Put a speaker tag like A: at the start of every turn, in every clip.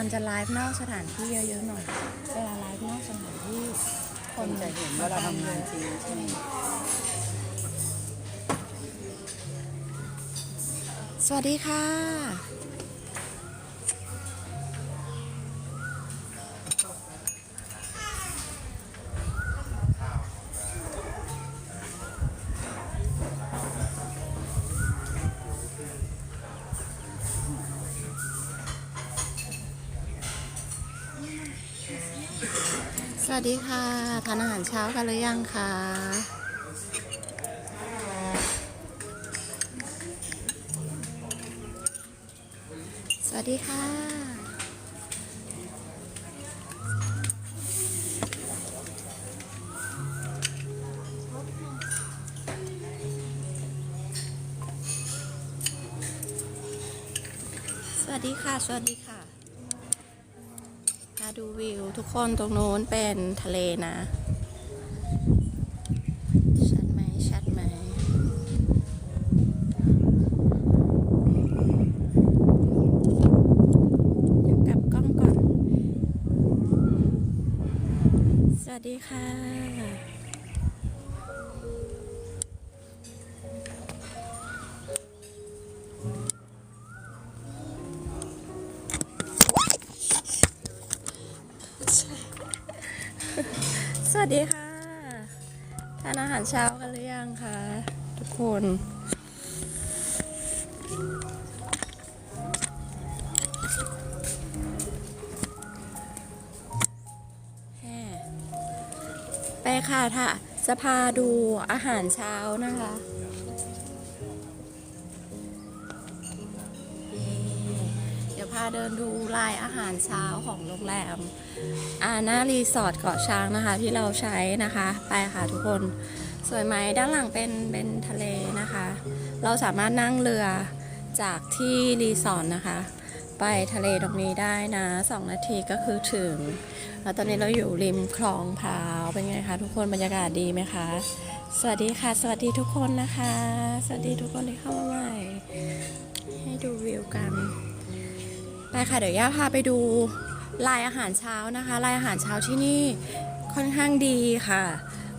A: ามจะไลฟ์นอกสถานที่เยอะๆหน่อย เวลาไลฟ์นอกสถานที่
B: คนจะเห็นว่าเราทำงานจริงใช่ไหม
A: สวัสดีค่ะานอาหารเช้ากันหรือยังคะสวัสดีค่ะ สวัสดีค่ะ สวัสดีค่ะมาดูวิวทุกคนตรงโน้นเป็นทะเลนะ ชัดไหม ชัดไหม เดี๋ยวกลับกล้องก่อน สวัสดี ค่ะ สวัสดีค่ะ ทานอาหารเช้ากันหรือยังคะทุกคน ไปค่ะท่าจะพาดูอาหารเช้านะคะ เดี๋ยวพาเดินดูลายอาหารเช้าของโรงแรม อาหน้ารีสอร์ทเกาะช้างนะคะที่เราใช้นะคะ ไปค่ะทุกคน สวยไหมด้านหลังเป็นเป็นทะเลนะคะ เราสามารถนั่งเรือจากที่รีสอร์ทนะคะ ไปทะเลตรงนี้ได้นะสองนาทีก็คือถึง แล้วตอนนี้เราอยู่ริมคลองพาวเป็นไงคะทุกคนบรรยากาศดีไหมคะ สวัสดีค่ะ สวัสดีทุกคนนะคะ สวัสดีทุกคนที่เข้ามาใหม่ ให้ดูวิวกันไปค่ะเดี๋ยวย่าพาไปดูลายอาหารเช้านะคะลายอาหารเช้าที่นี่ค่อนข้างดีค่ะ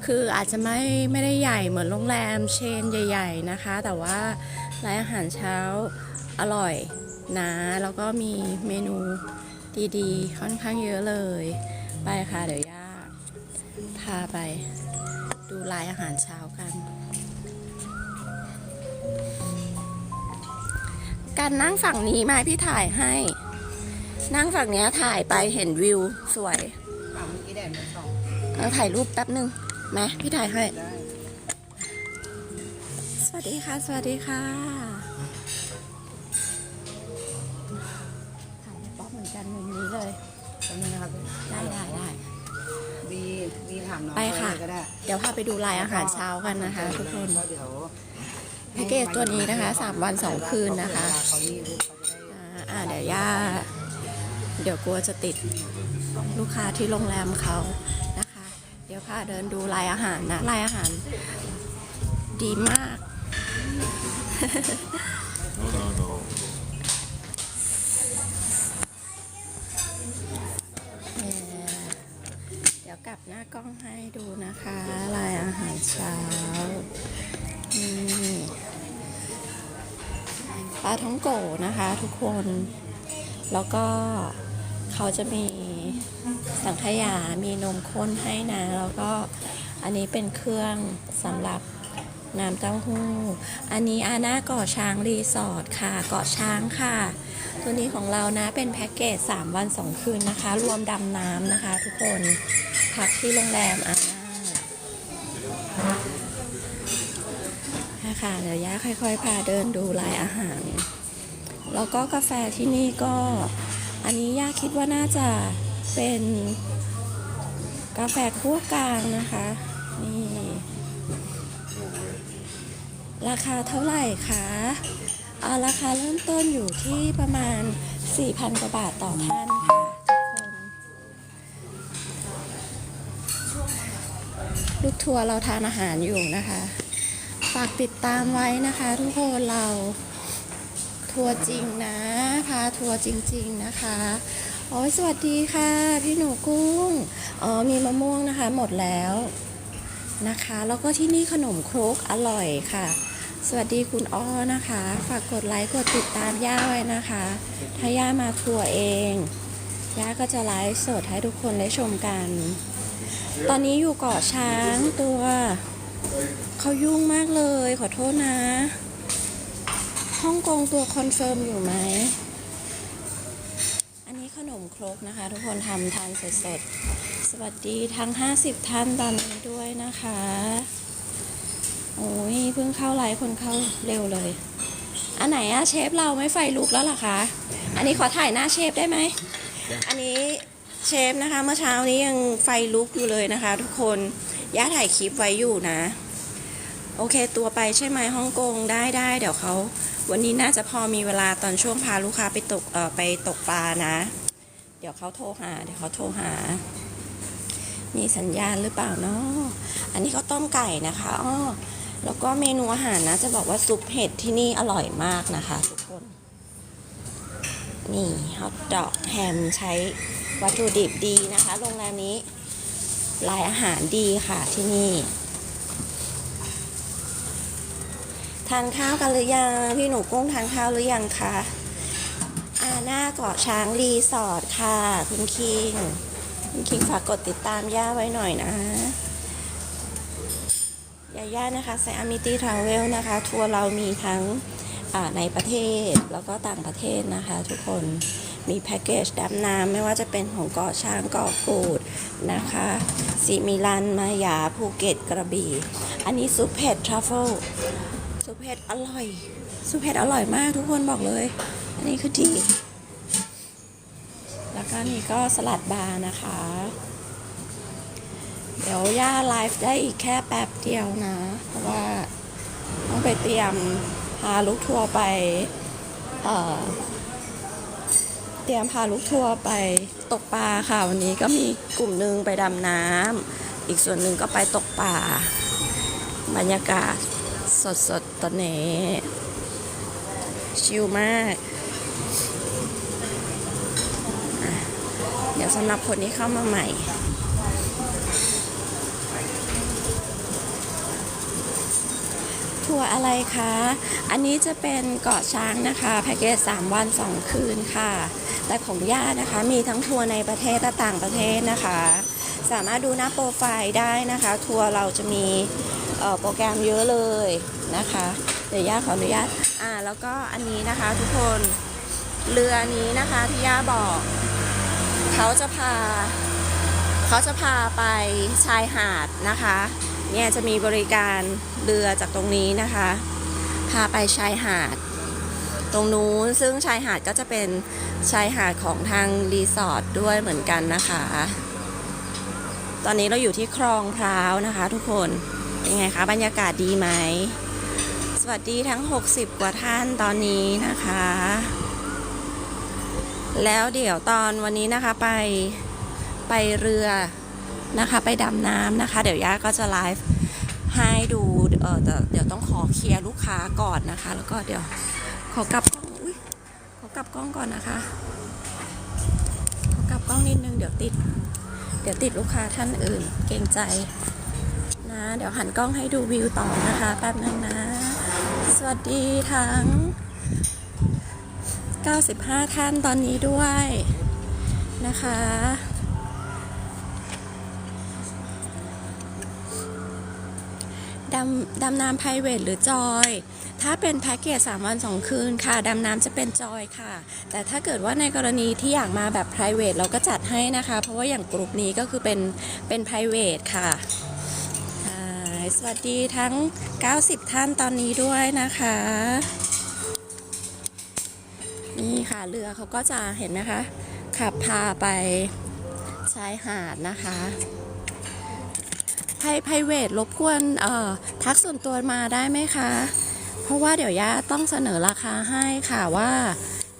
A: คืออาจจะไม่ไม่ได้ใหญ่เหมือนโรงแรมเชนใหญ่ ๆนะคะ แต่ว่าลายอาหารเช้าอร่อย นะ แล้วก็มีเมนูดีๆ ค่อนข้างเยอะเลย ไปค่ะ เดี๋ยวย่าพาไป ดูลายอาหารเช้ากัน การนั่งฝั่งนี้ไหมพี่ถ่ายให้ นั่งฝั่งเนี้ยถ่ายไปเห็นวิวสวย
B: ฝั่งเมื่อกี้แดดมันส่อง
A: เราถ่ายรูปแป๊บหนึ่งไหมพี่ถ่ายให้
B: ได้
A: สวัสดีค่ะ สวัสดีค่ะ น้
B: อง
A: ไปค่ะ
B: เขาเลยก็ได้
A: เดี๋ยวพาไปดูลายอาหารเช้ากันนะคะ ทุกคน
B: ก็เดี๋ยว
A: แพ็กเกจตัวนี้นะคะสามวันสองคืนนะคะ
B: เขารีบเขาจะได้
A: อ่าอ่าเดี๋ยวย่าเดี๋ยวกลัวจะติดลูกค้าที่โรงแรมเขานะคะ เดี๋ยวพาเดินดูลายอาหารนะลายอาหาร ดีมากเหน้ากล้องให้ดูนะคะลายอาหารเช้านี่ปลาท้องโกนะคะทุกคน แล้วก็เขาจะมีสังขยา มีนมข้นให้นะ แล้วก็อันนี้เป็นเครื่องสำหรับ น้ำเต้าหู้ อันนี้อาณาเกาะช้างรีสอร์ทค่ะ เกาะช้างค่ะ ตัวนี้ของเรานะเป็นแพ็กเกจ 3 วัน 2 คืนนะคะ รวมดำน้ำนะคะ ทุกคน พักที่โรงแรมอาณาค่ะ เดี๋ยวย่าค่อย ๆ พาเดินดูรายอาหาร แล้วก็กาแฟที่นี่ก็ อันนี้ย่าคิดว่าน่าจะเป็นกาแฟคั่วกลางนะคะ นี่ ราคาเท่าไหร่คะอ่าราคาเริ่มต้นอยู่ที่ประมาณ 4,000 กว่าบาทต่อท่านค่ะลูกทัวร์เราทานอาหารอยู่นะคะ ฝากติดตามไว้นะคะ ทุกคนเราทัวร์จริงนะพาทัวร์จริง ๆนะคะโอ้ยสวัสดีค่ะ พี่หนูกุ้งอ๋อมีมะม่วงนะคะ หมดแล้วนะคะ แล้วก็ที่นี่ขนมครกอร่อยค่ะ สวัสดีคุณอ้อนะคะ ฝากกดไลค์กดติดตามย่าไว้นะคะ ถ้าย่ามาครัวเองย่าก็จะไลฟ์สดให้ทุกคนได้ชมกัน ตอนนี้อยู่เกาะช้างตัวเขายุ่งมากเลยขอโทษนะฮ่องกงตัวคอนเฟิร์มอยู่ไหม อันนี้ขนมครกนะคะ ทุกคนทำทานสดๆ สวัสดีทั้ง 50 ท่านตอนนี้ด้วยนะคะ โอ้ยเพิ่งเข้าไลฟ์คนเข้าเร็วเลย อันไหนอะเชฟเราไม่ไฟลุกแล้วหรอคะ อันนี้ขอถ่ายหน้าเชฟได้ไหม อันนี้เชฟนะคะ เมื่อเช้านี้ยังไฟลุกอยู่เลยนะคะ ทุกคนย่าถ่ายคลิปไว้อยู่นะ โอเคตัวไปใช่ไหมฮ่องกงได้ได้เดี๋ยวเขาวันนี้น่าจะพอมีเวลาตอนช่วงพาลูกค้าไปตกเอ่อไปตกปลานะ เดี๋ยวเขาโทรหา เดี๋ยวเขาโทรหา มีสัญญาณหรือเปล่าเนาะอันนี้เขาต้มไก่นะคะอ้อ แล้วก็เมนูอาหารนะ จะบอกว่าซุปเห็ดที่นี่อร่อยมากนะคะ ทุกคน นี่ฮอทดอกแฮมใช้วัตถุดิบดีนะคะ โรงแรมนี้รายอาหารดีค่ะที่นี่ ทานข้าวกันหรือยัง พี่หนูกุ้งทานข้าวหรือยังคะอาหน้าเกาะช้างรีสอร์ทค่ะ คุณคิง คุณคิงฝากกดติดตามย่าไว้หน่อยนะ ยาย่านะคะไซอามิตี้ทราเวลนะคะ ทัวร์เรามีทั้งในประเทศแล้วก็ต่างประเทศนะคะ ทุกคนมีแพ็กเกจดำน้ำไม่ว่าจะเป็นของเกาะช้างเกาะกูดนะคะสีมิลันมายาภูเก็ตกระบี่ อันนี้ซุปเผ็ดทรัฟเฟิลซุปเผ็ดอร่อยซุปเผ็ดอร่อยมากทุกคนบอกเลย อันนี้คือดี แล้วก็นี่ก็สลัดบาร์นะคะ เดี๋ยวย่าไลฟ์ได้อีกแค่แป๊บเดียวนะ เพราะว่าต้องไปเตรียมพาลูกทัวร์ไปเเตรียมพาลูกทัวร์ไปตกปลาค่ะ วันนี้ก็มีกลุ่มหนึ่งไปดำน้ำอีกส่วนหนึ่งก็ไปตกปลาบรรยากาศสดสดๆตอนนี้ชิลมาก เดี๋ยวสำหรับคนที่เข้ามาใหม่ ทัวร์อะไรคะ อันนี้จะเป็นเกาะช้างนะคะแพ็กเกจ3 วัน 2 คืนค่ะ แต่ของย่านะคะมีทั้งทัวร์ในประเทศและต่างประเทศนะคะ สามารถดูหน้าโปรไฟล์ได้นะคะ ทัวร์เราจะมีโปรแกรมเยอะเลยนะคะ เดี๋ยวย่าขออนุญาตอ่าแล้วก็อันนี้นะคะทุกคนเรือนี้นะคะที่ย่าบอกเขาจะพาเขาจะพาไปชายหาดนะคะ เนี่ยจะมีบริการเรือจากตรงนี้นะคะ พาไปชายหาด ตรงนู้นซึ่งชายหาดก็จะเป็นชายหาดของทางรีสอร์ทด้วยเหมือนกันนะคะ ตอนนี้เราอยู่ที่คลองพร้าวนะคะ ทุกคนเป็นไงคะบรรยากาศดีไหม สวัสดีทั้ง 60 กว่าท่านตอนนี้นะคะ แล้วเดี๋ยวตอนวันนี้นะคะไปไปเรือ นะคะ ไปดำน้ำนะคะ เดี๋ยวย่าก็จะไลฟ์ให้ดูเออเดี๋ยวต้องขอเคลียร์ลูกค้าก่อนนะคะ แล้วก็เดี๋ยวขอกลับกล้องอุ้ยขอกลับกล้องก่อนนะคะขอกลับกล้องนิดนึงเดี๋ยวติด เดี๋ยวติดลูกค้าท่านอื่น เกรงใจนะ เดี๋ยวหันกล้องให้ดูวิวต่อนะคะแป๊บนึงนะ สวัสดีทั้ง 95 ท่านตอนนี้ด้วยนะคะำดำน้ำ private หรือจอย ถ้าเป็นแพ็กเกจ3วัน 2 คืนค่ะ ดำน้ำจะเป็นจอยค่ะ แต่ถ้าเกิดว่าในกรณีที่อยากมาแบบ private เราก็จัดให้นะคะ เพราะว่าอย่างกลุ่มนี้ก็คือเป็นเป็น private ค่ะสวัสดีทั้ง 90 ท่านตอนนี้ด้วยนะคะ นี่ค่ะเรือเขาก็จะเห็นไหมคะ ขับพาไปชายหาดนะคะ ไพไพเวทรบกวนเอ่อทักส่วนตัวมาได้ไหมคะ เพราะว่าเดี๋ยวย่าต้องเสนอราคาให้ค่ะว่า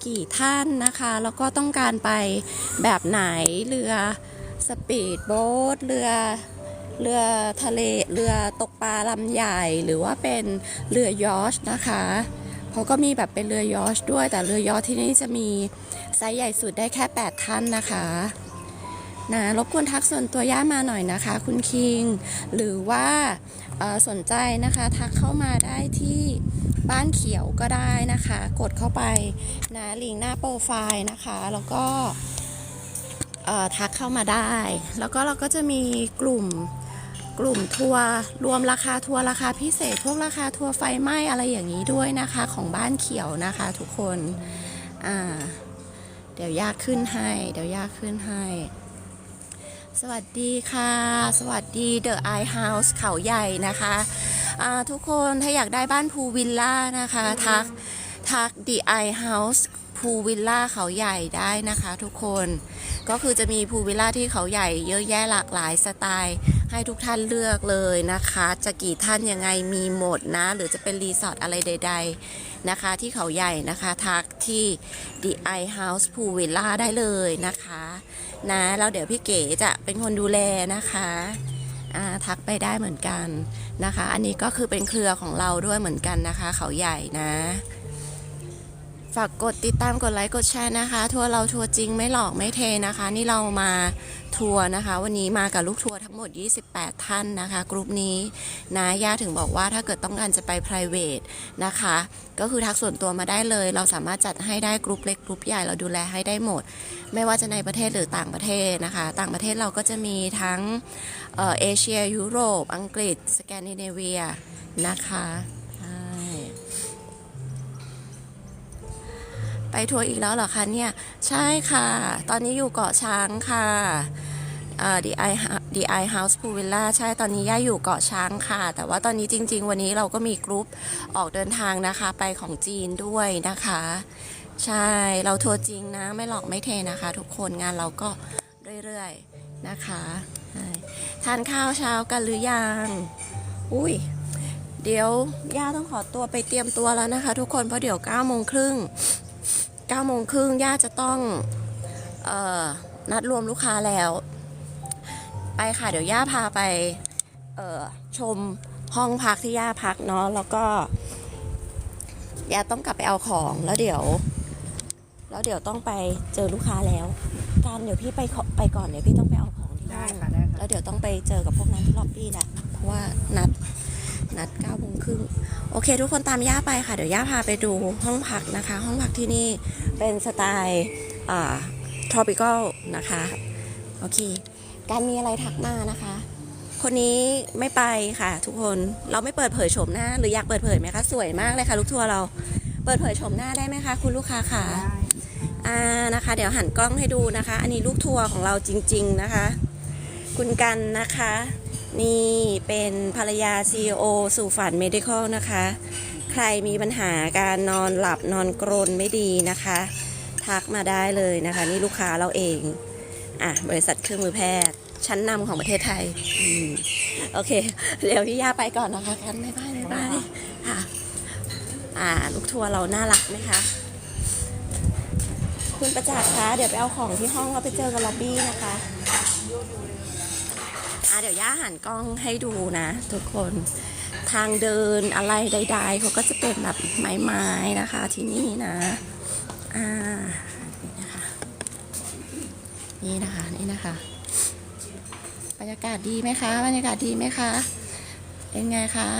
A: กี่ท่านนะคะ แล้วก็ต้องการไปแบบไหนเรือสปีดโบ๊ทเรือเรือทะเลเรือตกปลาลำใหญ่หรือว่าเป็นเรือยอชนะคะเขาก็มีแบบเป็นเรือ ยอชด้วย แต่เรือ ยอชที่นี่จะมีไซส์ใหญ่สุดได้แค่ 8 ท่านนะคะ นะรบกวนทักส่วนตัวย่ามาหน่อยนะคะ คุณคิง หรือว่าสนใจนะคะทักเข้ามาได้ที่บ้านเขียวก็ได้นะคะ กดเข้าไปนะลิงก์หน้าโปรไฟล์นะคะ แล้วก็ทักเข้ามาได้ แล้วก็เราก็จะมีกลุ่มกลุ่มทัวร์รวมราคาทัวร์ราคาพิเศษ พวกราคาทัวร์ไฟไหม้อะไรอย่างนี้ด้วยนะคะของบ้านเขียวนะคะทุกคน อ่า เดี๋ยวยากขึ้นให้ เดี๋ยวยากขึ้นให้ สวัสดีค่ะ สวัสดี The Eye House เขาใหญ่นะคะทุกคนถ้าอยากได้บ้านพูวิลล่านะคะ ทัก ทัก The Eye House พูวิลล่าเขาใหญ่ได้นะคะทุกคน ก็คือจะมีพูวิลล่าที่เขาใหญ่เยอะแยะหลากหลายสไตล์ ให้ทุกท่านเลือกเลยนะคะ จะกี่ท่านยังไงมีหมดนะ หรือจะเป็นรีสอร์ทอะไรใด ๆนะคะ ที่เขาใหญ่นะคะ ทักที่ The Eye House Pool Villa ได้เลยนะคะนะแล้วเดี๋ยวพี่เก๋จะเป็นคนดูแลนะคะทักไปได้เหมือนกันนะคะ อันนี้ก็คือเป็นเครือของเราด้วยเหมือนกันนะคะ เขาใหญ่นะ ฝากกดติดตามกดไลค์กดแชร์นะคะ ทัวร์เราทัวร์จริงไม่หลอกไม่เทนะคะ นี่เรามาทัวร์นะคะ วันนี้มากับลูกทัวร์ทั้งหมด 28 ท่านนะคะ กลุ่มนี้นะย่าถึงบอกว่าถ้าเกิดต้องการจะไป p r i v a t นะคะ ก็คือทักส่วนตัวมาได้เลย เราสามารถจัดให้ได้กลุ่มเล็กกลุ่มใหญ่เราดูแลให้ได้หมด ไม่ว่าจะในประเทศหรือต่างประเทศนะคะ ต่างประเทศเราก็จะมีทั้งเอ่อเอเชียยุโรป อังกฤษ สแกนดิเนเวียนะคะ ไปทัวร์อีกแล้วเหรอคะเนี่ย ใช่ค่ะ ตอนนี้อยู่เกาะช้างค่ะเอ่อ DI DI House Pool Villa ใช่ตอนนี้ย่าอยู่เกาะช้างค่ะ แต่ว่าตอนนี้จริง ๆ วันนี้เราก็มีกรุ๊ปออกเดินทางนะคะไปของจีนด้วยนะคะ ใช่เราทัวร์จริงนะไม่หลอกไม่เทนะคะ ทุกคนงานเราก็เรื่อยๆนะคะทานข้าวเช้ากันหรือยังอุ้ยเดี๋ยวย่าต้องขอตัวไปเตรียมตัวแล้วนะคะ ทุกคนเพราะเดี๋ยว9โมงครึ่ง 9โมงครึ่งย่าจะต้องเออนัดรวมลูกค้าแล้ว ไปค่ะเดี๋ยวย่าพาไปเอ่อชมห้องพักที่ย่าพักเนาะแล้วก็ย่าต้องกลับไปเอาของแล้วเดี๋ยว แล้วเดี๋ยวต้องไปเจอลูกค้าแล้วการเดี๋ยวพี่ไปขอไปก่อนเดี๋ยวพี่ต้องไปเอาของที่
B: ได้
A: ห้อง
B: ค่ะได้ค่ะ
A: แล้วเดี๋ยวต้องไปเจอกับพวกนั้นที่ล็อบบี้แหละเพราะว่านัด นัด9ก้าโมงครึ่งโอเค ทุกคนตามย่าไปค่ะ เดี๋ยวย่าพาไปดูห้องพักนะคะ ห้องพักที่นี่เป็นสไตล์อ่า tropical นะคะ โอเค การมีอะไรทักมานะคะ คนนี้ไม่ไปค่ะ ทุกคนเราไม่เปิดเผยโฉมหน้า หรืออยากเปิดเผยไหมคะสวยมากเลยค่ะลูกทัวร์เราเปิดเผยโฉมหน้าได้ไหมคะคุณลูกค้าค่ะ
B: ได้
A: อ่านะคะ เดี๋ยวหันกล้องให้ดูนะคะ อันนี้ลูกทัวร์ของเราจริง ๆนะคะ คุณกันนะคะ นี่เป็นภรรยา CEO สู่ฝัน Medical นะคะ ใครมีปัญหาการนอนหลับนอนกรนไม่ดีนะคะ ทักมาได้เลยนะคะ นี่ลูกค้าเราเอง อะ บริษัทเครื่องมือแพทย์ ชั้นนำของประเทศไทยอืมโอเค เดี๋ยวพี่ย่าไปก่อนนะคะกันบ๊ายบายบ๊ายบายค่ะ อ่า ลูกทัวร์เราน่ารักไหมคะ คุณประจักษ์คะ เดี๋ยวไปเอาของที่ห้องแล้วไปเจอกันล็อบบี้นะคะ อะเดี๋ยวย่าหันกล้องให้ดูนะทุกคนทางเดินอะไรใดๆเขาก็จะเป็นแบบไม้ๆนะคะที่นี่นะอ่านี่นะคะนี่นะคะนี่นะคะบรรยากาศดีไหมคะบรรยากาศดีไหมคะเป็นไงคะ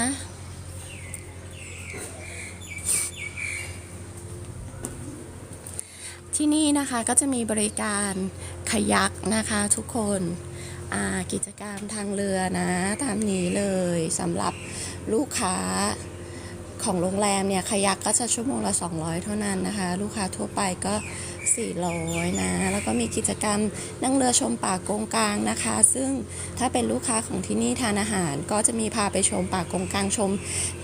A: ที่นี่นะคะก็จะมีบริการขยักนะคะทุกคน กิจกรรมทางเรือนะตามนี้เลยสำหรับลูกค้าของโรงแรมเนี่ยขยักก็จะชั่วโมงละ 200 เท่านั้นนะคะ ลูกค้าทั่วไปก็ 400 นะ แล้วก็มีกิจกรรมนั่งเรือชมป่ากงกลางนะคะ ซึ่งถ้าเป็นลูกค้าของที่นี่ทานอาหาร ก็จะมีพาไปชมป่ากงกลางชม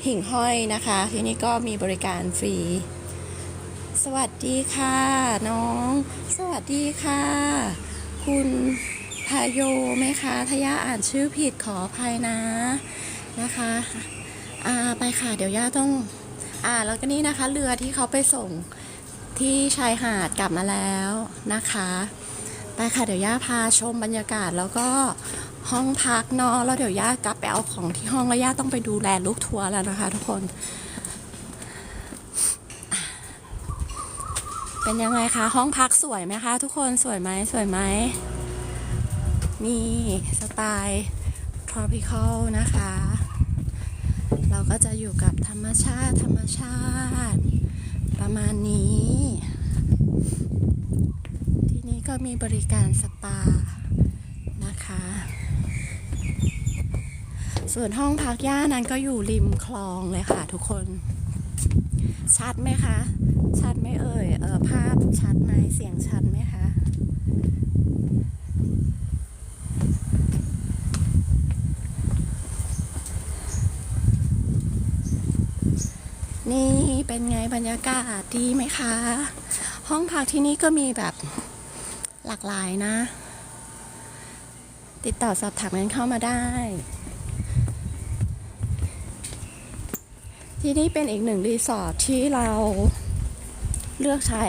A: หิ่งห้อยนะคะ ที่นี่ก็มีบริการฟรี สวัสดีค่ะ น้อง สวัสดีค่ะ คุณ พาโยไหมคะทายาอ่านชื่อผิดขออภัยนะนะคะอ่าไปค่ะ เดี๋ยวย่าต้องอ่าแล้วก็นี่นะคะ เรือที่เขาไปส่งที่ชายหาดกลับมาแล้วนะคะ ไปค่ะเดี๋ยวย่าพาชมบรรยากาศแล้วก็ห้องพักเนาะแล้วเดี๋ยวย่ากลับไปเอาของที่ห้องแล้วย่าต้องไปดูแลลูกทัวร์แล้วนะคะ ทุกคน เป็นยังไงคะ ห้องพักสวยไหมคะ ทุกคนสวยไหมสวยไหม มีสไตล์ tropical นะคะ เราก็จะอยู่กับธรรมชาติธรรมชาติ ประมาณนี้ ที่นี่ก็มีบริการสปานะคะ ส่วนห้องพักย่านั้นก็อยู่ริมคลองเลยค่ะทุกคน ชัดไหมคะ ชัดไหมเอ่ยเออภาพชัดไหมเสียงชัดไหมคะ นี่เป็นไงบรรยากาศดีไหมคะ ห้องพักที่นี่ก็มีแบบหลากหลายนะ ติดต่อสอบถามกันเข้ามาได้ ที่นี่เป็นอีกหนึ่งรีสอร์ทที่เราเลือกใช้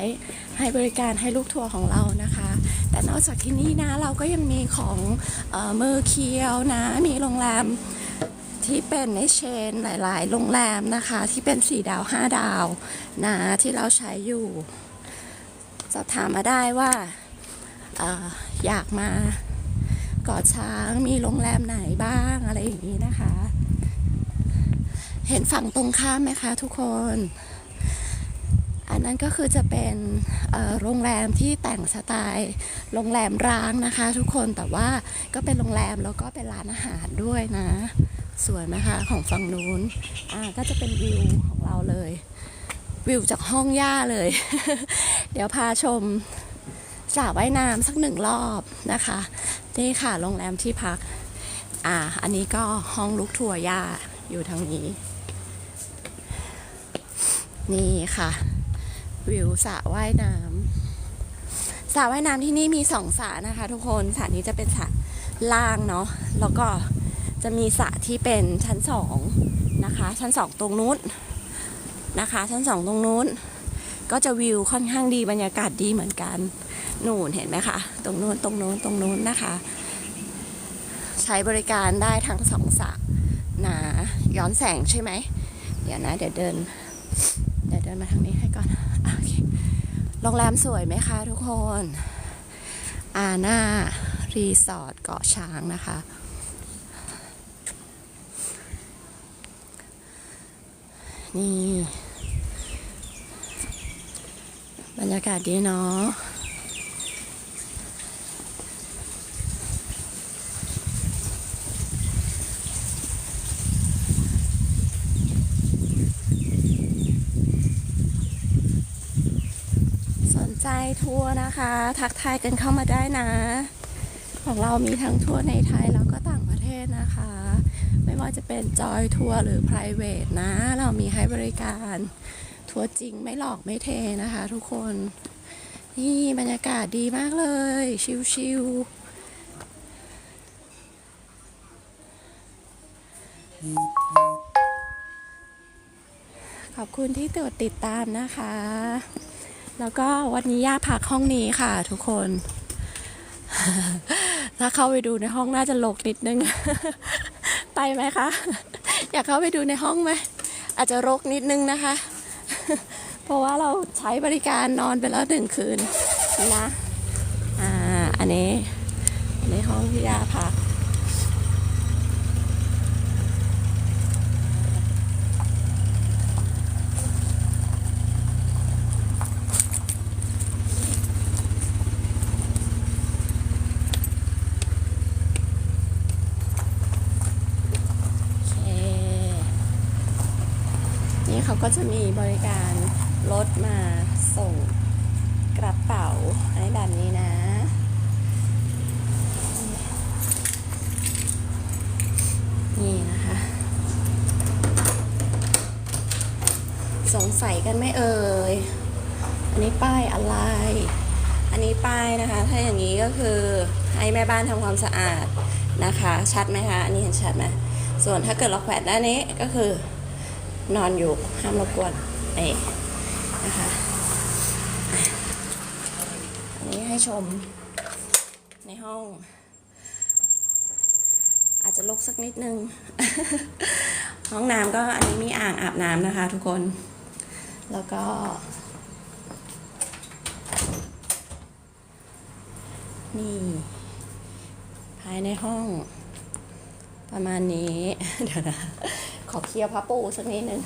A: ให้บริการให้ลูกทัวร์ของเรานะคะ แต่นอกจากที่นี่นะเราก็ยังมีของเออมือเคียวนะ มีโรงแรม ที่เป็นในเชนหลายๆ โรงแรมนะคะ ที่เป็น 4 ดาว 5 ดาวนะที่เราใช้อยู่ สอบถามมาได้ว่าออยากมาเกาะช้างมีโรงแรมไหนบ้างอะไรอย่างนี้นะคะ เห็นฝั่งตรงข้ามไหมคะทุกคน อันนั้นก็คือจะเป็นโรงแรมที่แต่งสไตล์โรงแรมร้างนะคะ ทุกคนแต่ว่าก็เป็นโรงแรมแล้วก็เป็นร้านอาหารด้วยนะ สวยไหมคะของฝั่งนู้นอ่าก็จะเป็นวิวของเราเลย วิวจากห้องย่าเลย เดี๋ยวพาชมสระว่ายน้ำสักหนึ่งรอบนะคะนี่ค่ะโรงแรมที่พัก อ่า อันนี้ก็ห้องลูกทัวร์ย่าอยู่ทางนี้ นี่ค่ะ วิวสระว่ายน้ำสระว่ายน้ำที่นี่มีสองสระนะคะ ทุกคนสระนี้จะเป็นสระล่างเนาะแล้วก็ จะมีสระที่เป็นชั้นสองนะคะ ชั้นสองตรงนู้นนะคะ ชั้นสองตรงนู้น ก็จะวิวค่อนข้างดีบรรยากาศดีเหมือนกันนู่นเห็นไหมคะ ตรงนู้นตรงนู้นตรงนู้นนะคะ ใช้บริการได้ทั้งสองสระนะย้อนแสงใช่ไหมเดี๋ยวนะ เดี๋ยวเดิน เดี๋ยวเดินมาทางนี้ให้ก่อนโอเคโรงแรมสวยไหมคะทุกคน อาน่ารีสอร์ทเกาะช้างนะคะ นี่ บรรยากาศดีเนาะสนใจทัวร์นะคะ ทักทายกันเข้ามาได้นะ ของเรามีทั้งทัวร์ในไทยแล้วก็ต่างประเทศนะคะ ไม่ว่าจะเป็นจอยทัวร์หรือ p r i v a t นะ เรามีให้บริการทัวร์จริงไม่หลอกไม่เทนะคะ ทุกคน นี่บรรยากาศดีมากเลย ชิลๆขอบคุณที่ตรวจติดตามนะคะ แล้วก็วันนี้ย่าพักห้องนี้ค่ะทุกคนถ้าเข้าไปดูในห้องน่าจะโลกนิดนึง ไปไหมคะ อยากเข้าไปดูในห้องไหม อาจจะรกนิดนึงนะคะ เพราะว่าเราใช้บริการนอนไปแล้วหนึ่งคืนนะ อ่า อันนี้ ในห้องที่ย่าพัก โอเค นี่เขา ก็จะมีบริการรถมาส่งกระเป๋าให้แบบนี้นะ นี่นะคะ สงสัยกันไม่เอ่ย อันนี้ป้ายอะไร อันนี้ป้ายนะคะ ถ้าอย่างนี้ก็คือให้แม่บ้านทำความสะอาดนะคะ ชัดไหมคะ อันนี้เห็นชัดไหมส่วนถ้าเกิดเราแขวนด้านนี้ก็คือ นอนอยู่ห้ามรบกวนนี่นะคะ อันนี้ให้ชมในห้อง อาจจะลกสักนิดนึง ห้องน้ำก็อันนี้มีอ่างอาบน้ำนะคะทุกคน แล้วก็นี่ ภายในห้องประมาณนี้ เดี๋ยวนะ ขอเคลียร์ผ้าปูสักนิดนึง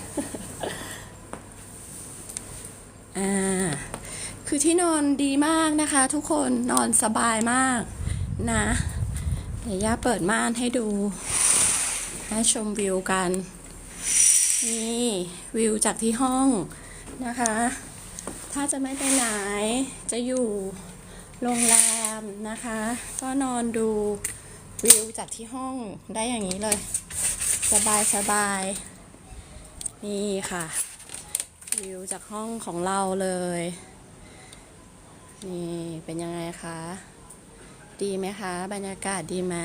A: อ่าคือที่นอนดีมากนะคะ ทุกคนนอนสบายมากนะเดี๋ยวย่าเปิดม่านให้ดู ให้ชมวิวกัน นี่วิวจากที่ห้องนะคะ ถ้าจะไม่ไปไหนจะอยู่โรงแรมนะคะ ก็นอนดูวิวจากที่ห้องได้อย่างนี้เลย สบายสบาย นี่ค่ะวิวจากห้องของเราเลย นี่เป็นยังไงคะ ดีไหมคะ บรรยากาศดีไหม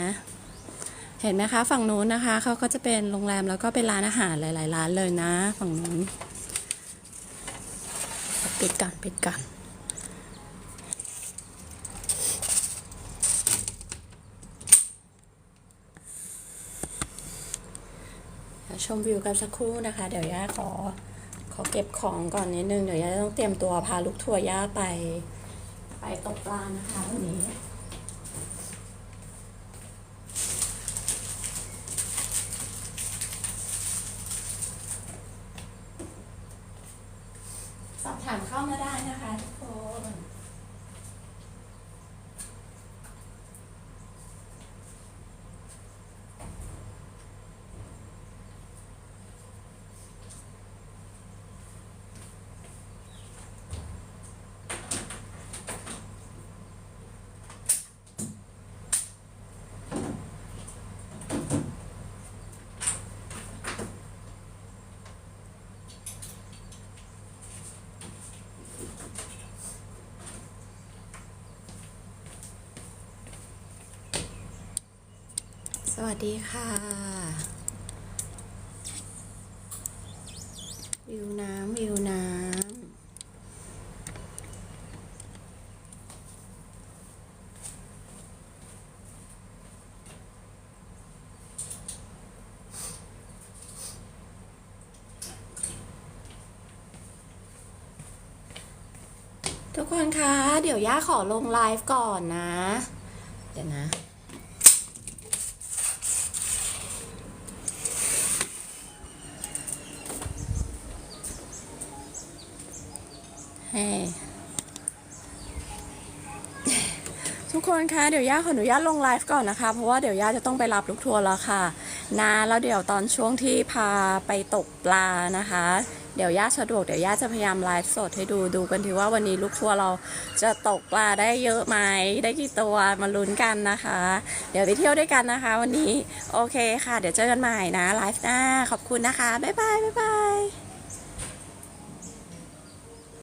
A: เห็นไหมคะ ฝั่งนู้นนะคะเขาก็จะเป็นโรงแรมแล้วก็เป็นร้านอาหารหลาย ๆ ร้านเลยนะ ฝั่งนู้นปิดกันปิดกันเดี๋ยว ชมวิวกันสักครู่นะคะ เดี๋ยวย่าขอขอเก็บของก่อนนิดนึง เดี๋ยวย่าต้องเตรียมตัวพาลูกทัวร์ย่าไป ไปตกปลานะคะวันนี้ สอบถามเข้ามาได้นะคะทุกคน ส วัสดีค่ะวิวน้ำวิวน้ำทุกคนคะ เดี๋ยวย่าขอลงไลฟ์ก่อนนะ เดี๋ยวนะ ให้ทุกคนคะเดี๋ยวย่าขออนุญาตลงไลฟ์ก่อนนะคะ เพราะว่าเดี๋ยวย่าจะต้องไปรับลูกทัวร์แล้วค่ะนะแล้วเดี๋ยวตอนช่วงที่พาไปตกปลานะคะ เดี๋ยวย่าสะดวกเดี๋ยวย่าจะพยายามไลฟ์สดให้ดูดูกันทีว่าวันนี้ลูกทัวร์เราจะตกปลาได้เยอะไหมได้กี่ตัวมาลุ้นกันนะคะ เดี๋ยวไปเที่ยวด้วยกันนะคะ วันนี้โอเคค่ะ เดี๋ยวเจอกันใหม่นะไลฟ์หน้าขอบคุณนะคะบ๊ายบายบ๊ายบาย